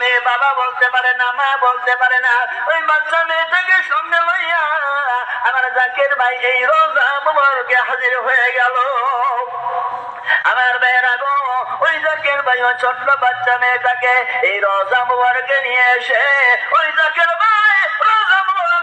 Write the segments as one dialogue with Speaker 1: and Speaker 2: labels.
Speaker 1: মেয়ে বাবা বলতে পারে না, মা বলতে পারে না, ওই বাচ্চা মেয়েটাকে সঙ্গে লইয়া আমার জাকের ভাই এই রোজা মুবারকে হাজির হয়ে গেল। আমার বেড়া গো, ওই জাকের ভাই ও ছোট্ট বাচ্চা মেয়েটাকে এই রোজা মুবারকে নিয়ে এসে, ওই জাকের ভাই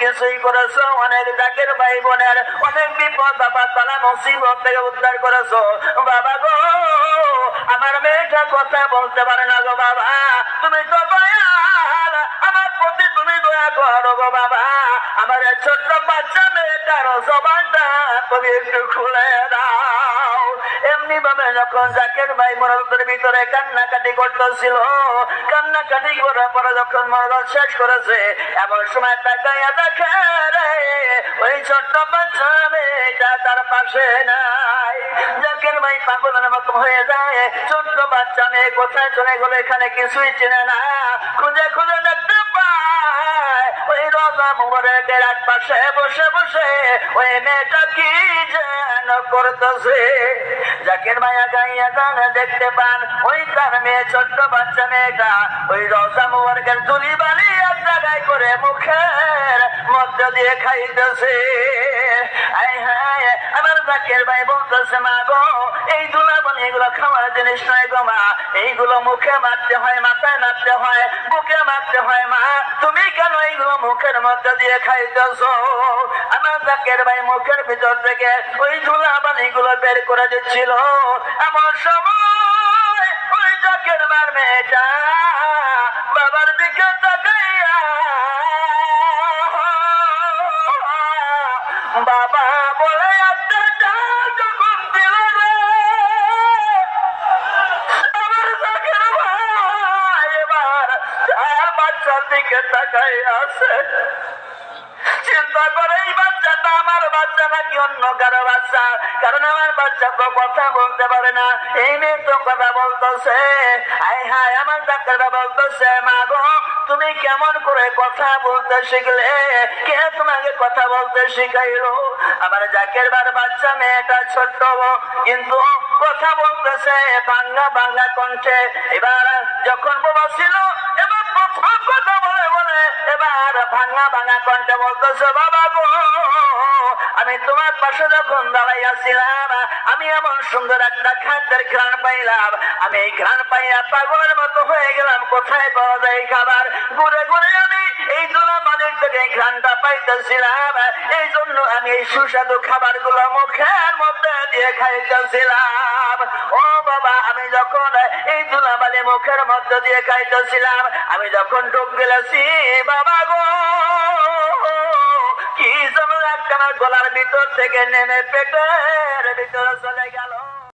Speaker 1: কিছুই করেছ, অনেক জাকের ভাই বোনের অনেক বিপদ, বাবা থেকে উদ্ধার করেছ। বাবা গো, আমার মেয়েটা কথা বলতে পারে না গো বাবা। তুমি তো দয়াল, আমার প্রতি তুমি দয়া করো গো বাবা। আমার ছোট্ট বাচ্চা মেয়েটার জবানটা তুমি একটু খুলে দাও। এমনি ভাবে যখন জাকের ভাই মনোরথের ভিতরে কান্নাকাটি করতেছিল, কান্নাকাটি করার পরে যখন মনোরথ শেষ করেছে, এমন সময় তাকাইয়া দেখে রে ওই ছোট্ট বাচ্চা মেয়েটা তার পাশে নাই। জাকের ভাই পাগলের মতো হয়ে যায়, ছোট্ট বাচ্চা মেয়ে কোথায় চলে গেলো? এখানে কিছুই চেনে না। খুঁজে এক পাশে বসে বসে ওই মেয়েটা কি যেন করতেছে? জাকির মায়া গাইয়া গান দেখতে পান, ওই তার মেয়ে, ছোট্ট বাচ্চা মেয়েটা, ওই রসা মুবারকের তুলি বালি জায়গায় করে মুখের মধ্যে দিয়ে খাইতেছে। আমার জাকের ভাই বলতেছে, মা গো, এই দুলা বলি এগুলো খাওয়ার জিনিস নয় গো মা। এইগুলো মুখে মারতে হয়, মাথায় মারতে হয়, বুকে মারতে হয় মা। তুমি কেন এইগুলো মুখের মধ্যে দিয়ে খাইতেছ? আমার জাকের ভাই মুখের ভিতর থেকে ওই ধুলা বালিগুলো বের করে দিচ্ছিল। আমার সময় ওই জাকের মার মেয়েটা বাবার দিকে দিকে তাকাই আছে। চিন্তা করে এই বাচ্চাটা আমার বাচ্চা নাকি অন্য কারও বাচ্চা? কারণ আমার বাচ্চা তো কথা বলতে পারে না। এই মেয়ে তো কথা বলতেছে। আই হাই আমার ডাক্তাররা বলতেছে, মা গো, তুমি কেমন করে কথা বলতে শিখলে? কে তোমাকে কথা বলতে শিখাইলো? আমার জাকের বার বাচ্চা মেয়েটা ছোট্ট কিন্তু কথা বলতেছে বাংলা বাংলা কণ্ঠে। এবার যখন বাবা এবার প্রথম কথা ভাঙা ভাঙা কণ্ঠে বলতেছে, বাবা গো, আমি তোমার পাশে যখন দাঁড়াইয়াছিলাম, আমি এমন সুন্দর একটা খাদ্যের ঘ্রাণ পাইলাম। আমি এই ঘ্রাণ পাইয়া পাগলের মতো হয়ে গেলাম। কোথায় পাওয়া যায় খাবার? ঘুরে ঘুরে আমি এই দোলা মালিক থেকে ঘ্রাণটা পাইতেছিলাম। এই জন্য আমি এই সুস্বাদু খাবারগুলো মুখের মধ্যে দিয়ে খাইতেছিলাম। আমি যখন এই ধুলাবালি মুখের মধ্য দিয়ে খাইতেছিলাম, আমি যখন ডুব গেলেছি, বাবা গো! কি যেন গলার ভিতর থেকে নেমে পেটের ভিতরে চলে গেল।